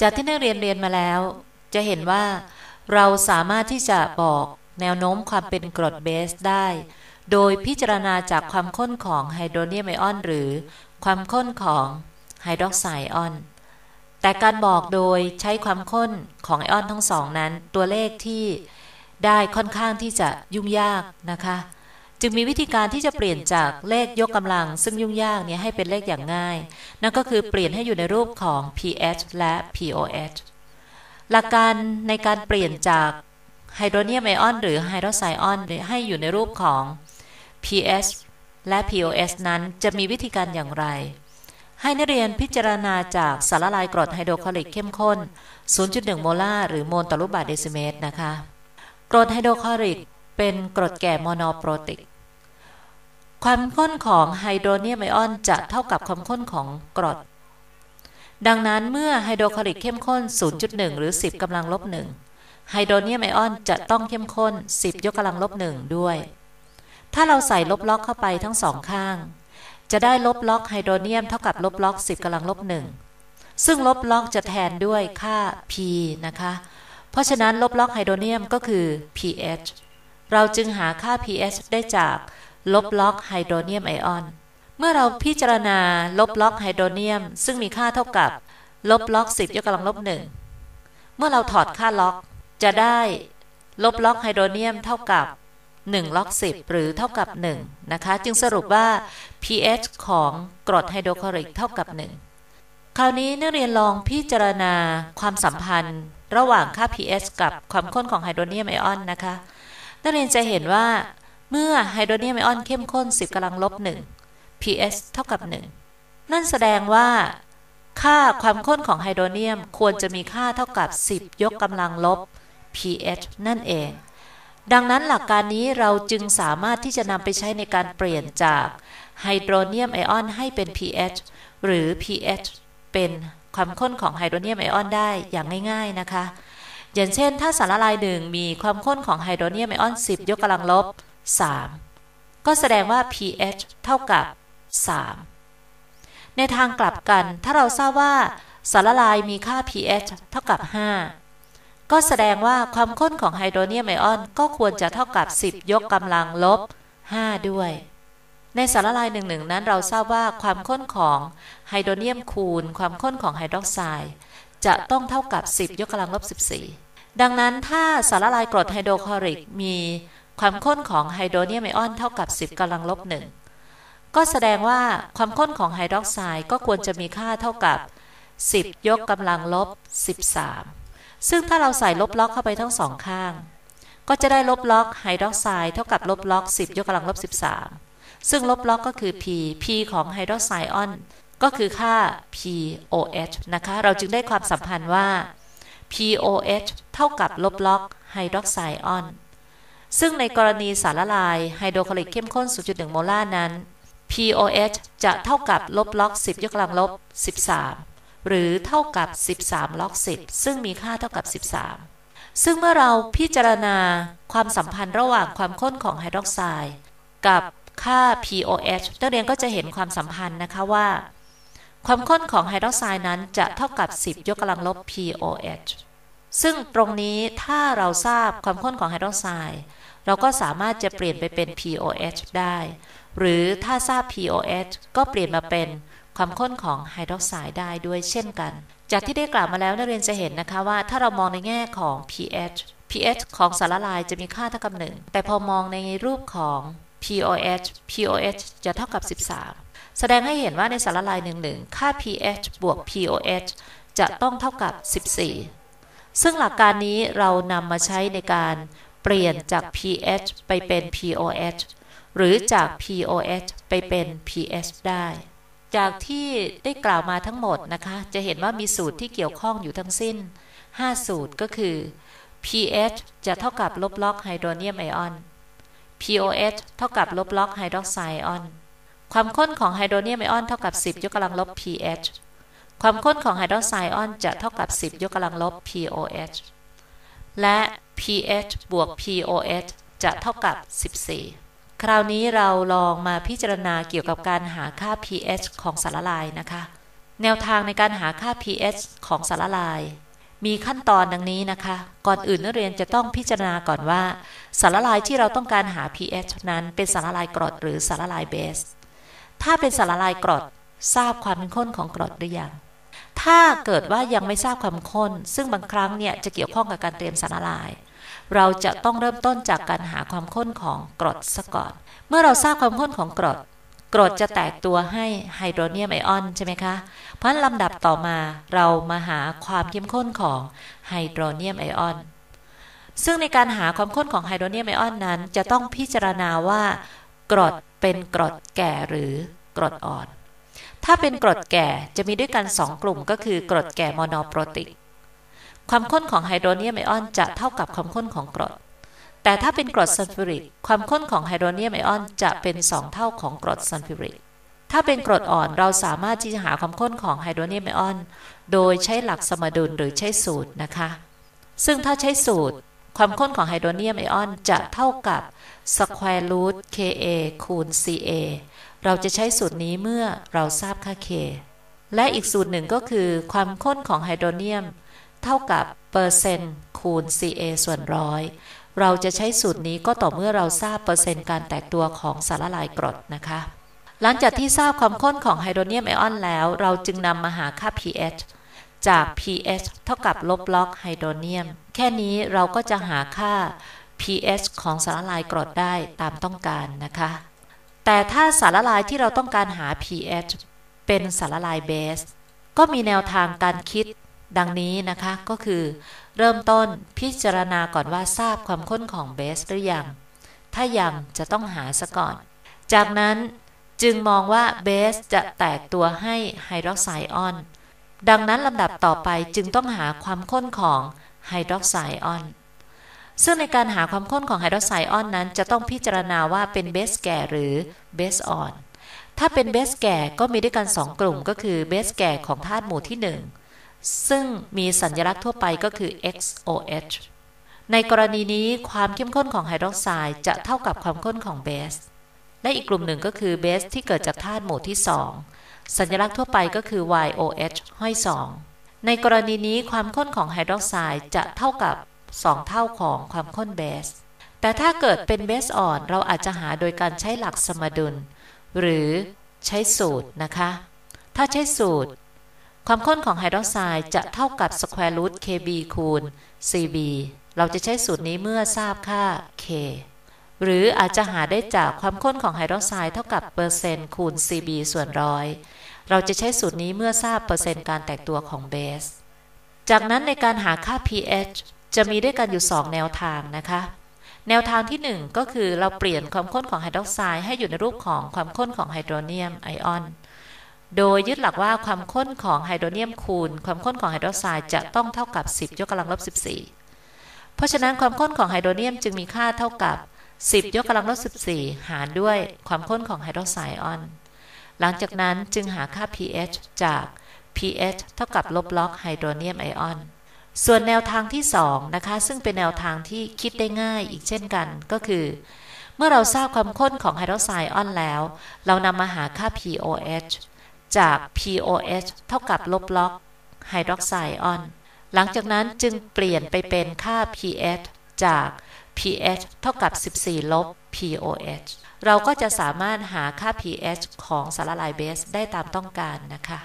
จากที่นักเรียนเรียนมาแล้ว จะเห็นว่าเราสามารถที่จะบอกแนวโน้มความเป็นกรดเบสได้ โดยพิจารณาจากความข้นของไฮโดรเนียมไอออน หรือความข้นของไฮดรอกไซด์ออน แต่การบอกโดยใช้ความข้นของไอออนทั้งสองนั้น ตัวเลขที่ได้ค่อนข้างที่จะยุ่งยากนะคะ จึงมีวิธีการที่จะเปลี่ยนจากเลขยกกำลัง ซึ่งยุ่งยากเนี่ยให้เป็นเลขอย่างง่าย นั่นก็คือเปลี่ยนให้อยู่ในรูปของ pH และ pOH หลักการในการเปลี่ยนจากไฮโดรเนียมไอออนหรือไฮโดรไซออนให้อยู่ในรูปของ pH และ pOS นั้นจะมีวิธีการอย่างไร ให้นักเรียนพิจารณาจากสารละลายกรดไฮโดรคลอริกเข้มข้น 0.1 โมลาร์หรือโมลต่อลูกบาศก์เดซิเมตรนะคะ กรดไฮโดรคลอริก เป็นกรดแก่โมโนโปรติก ความข้นของไฮโดรเนียมไอออนจะเท่ากับความข้นของกรด ดังนั้นเมื่อไฮโดรคลอริกเข้มข้น 0.1 หรือ 10กำลังลบ1ไฮโดรเนียมไอออนจะต้องเข้มข้น 10 ยกกำลังลบ1ด้วย ถ้าเราใส่ลบล็อกเข้าไปทั้งสองข้าง จะได้ลบล็อกไฮโดรเนียมเท่ากับลบล็อก 10กำลังลบหนึ่งซึ่งลบล็อกจะแทนด้วยค่า p นะคะ เพราะฉะนั้นลบล็อกไฮโดรเนียมก็คือ pH เราจึงหาค่า pH ได้จากลบล็อกไฮโดรเนียมไอออน เมื่อเราพิจารณาลบล็อกไฮโดรเนียม ซึ่งมีค่าเท่ากับลบล็อก 10 ยกกำลังลบหนึ่งเมื่อเราถอดค่าล็อก จะได้ลบล็อกไฮโดรเนียมเท่ากับ 1 ล็อก 10 หรือเท่ากับ 1 นะคะ จึงสรุปว่า pH ของกรดไฮโดรคลอริกเท่ากับ 1 คราวนี้นักเรียนลองพิจารณาความสัมพันธ์ ระหว่างค่า pH กับความข้นของไฮโดรเนียมไอออนนะคะ นักเรียนจะเห็นว่า เมื่อไฮโดรเนียมไอออนเข้มข้น 10กำลังลบ 1 pH เท่ากับ 1 นั่นแสดงว่า ค่าความข้นของไฮโดรเนียมควรจะมีค่าเท่ากับ 10 ยกกำลังลบ pH นั่นเอง ดังนั้นหลักการนี้เราจึงสามารถที่จะนำไปใช้ในการเปลี่ยนจากไฮโดรเนียมไอออนให้เป็น pH หรือ pH เป็นความข้นของไฮโดรเนียมไอออนได้อย่างง่าย ๆ นะคะ อย่างเช่น ถ้าสารละลายหนึ่งมีความข้นของไฮโดรเนียมไอออน 10 ยกกำลังลบ 3 ก็แสดงว่า pH เท่ากับ 3 ในทางกลับกัน ถ้าเราทราบว่าสารละลายมีค่า pH เท่ากับ 5 ก็แสดงว่าความข้นของไฮโดรเนียมไอออน ก็ควรจะเท่ากับ 10 ยกกำลังลบ 5 ด้วย ในสารละลายหนึ่งๆนั้นเราทราบว่าความข้นของไฮโดรเนียมคูณ ความข้นของไฮดรอกไซด์จะต้องเท่ากับ 10 ยกกำลังลบ 14 ดังนั้นถ้าสารละลายกรดไฮโดรคลอริกมีความข้นของไฮโดรเนียมไอออนเท่ากับ 10กำลังลบ1ก็แสดงว่าความข้นของไฮดรอกไซด์ก็ควรจะมีค่าเท่ากับ 10 ยกกำลังลบ 13 ซึ่งถ้าเราใส่ลบล็อกเข้าไปทั้งสองข้าง ก็จะได้ลบล็อกไฮดรอกไซด์เท่ากับลบล็อก 10 ยกกำลังลบ 13 ซึ่งลบล็อกก็คือ p p ของไฮดรอกไซด์ออนก็คือค่า pOH นะคะ เราจึงได้ความสัมพันธ์ว่า pOH เท่ากับลบล็อกไฮดรอกไซด์ออน ซึ่งในกรณีสารละลายไฮโดรคลอริกเข้มข้น 0.1 โมลาร์นั้น pOH จะเท่ากับลบล็อก 10 ยกกำลังลบ 13 หรือเท่ากับ 13 ล็อก 10 ซึ่งมีค่าเท่ากับ 13 ซึ่งเมื่อเราพิจารณาความสัมพันธ์ระหว่างความข้นของไฮดรอกไซด์กับค่า pOH นักเรียนก็จะเห็นความสัมพันธ์นะคะว่า ความข้นของไฮดรอกไซด์นั้นจะเท่ากับ 10 ยกกำลังลบ pOH ซึ่งตรงนี้ถ้าเราทราบความข้นของไฮดรอกไซด์เราก็สามารถจะเปลี่ยนไปเป็น pOH ได้ หรือถ้าทราบ pOH ก็เปลี่ยนมาเป็นความข้นของไฮดรอกไซด์ได้ด้วยเช่นกัน จากที่ได้กล่าวมาแล้วนักเรียนจะเห็นนะคะว่าถ้าเรามองในแง่ของ pH pH ของสารละลายจะมีค่าเท่ากับ 1 แต่พอมองในรูปของ pOH pOH จะเท่ากับ 13 แสดงให้เห็นว่าในสารละลายหนึ่งๆค่า pH บวก pOH จะต้องเท่ากับ 14 ซึ่งหลักการนี้เรานำมาใช้ในการเปลี่ยนจาก pH ไปเป็น pOH หรือจาก pOH ไปเป็น pH ได้ จากที่ได้กล่าวมาทั้งหมดนะคะ จะเห็นว่ามีสูตรที่เกี่ยวข้องอยู่ทั้งสิ้น 5 สูตรก็คือ pH จะเท่ากับลบล็อกไฮโดรเนียมไอออน pOH เท่ากับลบล็อกไฮดรอกไซด์ออน ความข้นของไฮโดรเนียมไอออนเท่ากับ 10 ยกกำลังลบ pH ความข้นของไฮโดรไซออนจะเท่ากับ 10 ยกกำลังลบ pOH และ pH บวก pOH จะเท่ากับ 14 คราวนี้เราลองมาพิจารณาเกี่ยวกับการหาค่า pH ของสารละลายนะคะ แนวทางในการหาค่า pH ของสารละลาย มีขั้นตอนดังนี้นะคะ ก่อนอื่นนักเรียนจะต้องพิจารณาก่อนว่า สารละลายที่เราต้องการหา pH นั้นเป็นสารละลายกรดหรือสารละลายเบส ถ้าเป็นสารละลายกรดทราบความเป็นข้นของกรดหรือยัง ถ้าเกิดว่ายังไม่ทราบความข้น ซึ่งบางครั้งเนี่ยจะเกี่ยวข้องกับการเตรียมสารละลาย เราจะต้องเริ่มต้นจากการหาความข้นของกรดซะก่อน เมื่อเราทราบความข้นของกรด กรดจะแตกตัวให้ไฮโดรเนียมไอออนใช่ไหมคะ เพราะลำดับต่อมาเรามาหาความเข้มข้นของไฮโดรเนียมไอออน ซึ่งในการหาความข้นของไฮโดรเนียมไอออนนั้น จะต้องพิจารณาว่ากรด เป็นกรดแก่หรือกรดอ่อน ถ้าเป็นกรดแก่จะมีด้วยกัน 2 กลุ่มก็คือกรดแก่โมโนโปรติก ความข้นของไฮโดรเนียมไอออนจะเท่ากับความข้นของกรด แต่ถ้าเป็นกรดซัลฟูริก ความข้นของไฮโดรเนียมไอออนจะเป็น 2 เท่าของกรดซัลฟูริก ถ้าเป็นกรดอ่อนเราสามารถที่จะหาความข้นของไฮโดรเนียมไอออน โดยใช้หลักสมดุลหรือใช้สูตรนะคะ ซึ่งถ้าใช้สูตร ความข้นของไฮโดรเนียมไอออนจะเท่ากับ square root Ka คูณ Ca เราจะใช้สูตรนี้เมื่อเราทราบค่า K และอีกสูตรหนึ่งก็คือความข้นของไฮโดรเนียม เท่ากับเปอร์เซนต์คูณ Ca ส่วนร้อยเราจะใช้สูตรนี้ก็ต่อเมื่อเราทราบเปอร์เซ็นต์การแตกตัวของสารละลายกรดนะคะ หลังจากที่ทราบความข้นของไฮโดรเนียมไอออนแล้ว เราจึงนำมาหาค่า pH จาก pH เท่ากับลบล็อกไฮโดรเนียม แค่นี้เราก็จะหาค่า pH ของสารละลายกรดได้ตามต้องการนะคะ แต่ถ้าสารละลายที่เราต้องการหา pH เป็นสารละลายเบส ก็มีแนวทางการคิดดังนี้นะคะก็คือ เริ่มต้นพิจารณาก่อนว่าทราบความข้นของเบสหรือยัง ถ้ายังจะต้องหาซะก่อน จากนั้นจึงมองว่าเบสจะแตกตัวให้ไฮดรอกไซด์ออน ดังนั้นลำดับต่อไปจึงต้องหาความข้นของ ไฮดรอกไซด์ออน ซึ่งในการหาความข้นของไฮดรอกไซด์ออนนั้น จะต้องพิจารณาว่าเป็นเบสแก่หรือเบสอ่อน ถ้าเป็นเบสแก่ก็มีด้วยกัน 2 กลุ่มก็คือเบสแก่ของธาตุหมู่ที่ 1 ซึ่งมีสัญลักษณ์ทั่วไปก็คือ XOH ในกรณีนี้ความเข้มข้นของไฮดรอกไซด์จะเท่ากับความข้นของเบส และอีกกลุ่มหนึ่งก็คือเบสที่เกิดจากธาตุหมู่ที่ 2 สัญลักษณ์ทั่วไปก็คือ YOH ห้อย2 ในกรณีนี้ความข้นของไฮดรอกไซด์จะเท่ากับ 2 เท่าของความข้นเบส แต่ถ้าเกิดเป็นเบสอ่อนเราอาจจะหาโดยการใช้หลักสมดุล หรือใช้สูตรนะคะ ถ้าใช้สูตร ความข้นของไฮดรอกไซด์จะเท่ากับ square root Kb คูณ Cb เราจะใช้สูตรนี้เมื่อทราบค่า K หรืออาจจะหาได้จากความข้นของไฮดรอกไซด์เท่ากับเปอร์เซนต์คูณ Cb ส่วนร้อย เราจะใช้สูตรนี้เมื่อทราบเปอร์เซ็นต์การแตกตัวของเบส จากนั้นในการหาค่า pH จะมีด้วยกันอยู่ 2 แนวทางนะคะ แนวทางที่ 1 ก็คือเราเปลี่ยนความข้นของไฮดรอกไซด์ให้อยู่ในรูปของความข้นของไฮโดรเนียมไอออน โดยยึดหลักว่าความข้นของไฮโดรเนียมคูณ ความข้นของไฮดรอกไซด์จะต้องเท่ากับ 10 ยกกำลังลบ 14 เพราะฉะนั้นความข้นของไฮโดรเนียมจึงมีค่าเท่ากับ 10 ยกกำลังลบ 14 หารด้วยความข้นของไฮดรอกไซด์ออน หลังจากนั้นจึงหาค่า pH จาก pH เท่ากับลบล็อกไฮโดรเนียมไอออน ส่วนแนวทางที่ 2 นะคะ ซึ่งเป็นแนวทางที่คิดได้ง่ายอีกเช่นกันก็คือ เมื่อเราทราบความข้นของไฮดรไซด์ออนแล้ว เรานำมาหาค่า pOH จาก pOH เท่ากับลบล็อกไฮดรอกไซออน หลังจากนั้นจึงเปลี่ยนไปเป็นค่า pH จาก pH เท่ากับ 14 ลบ pOH เราก็จะสามารถหาค่า pH ของสารละลายเบสได้ตามต้องการนะคะ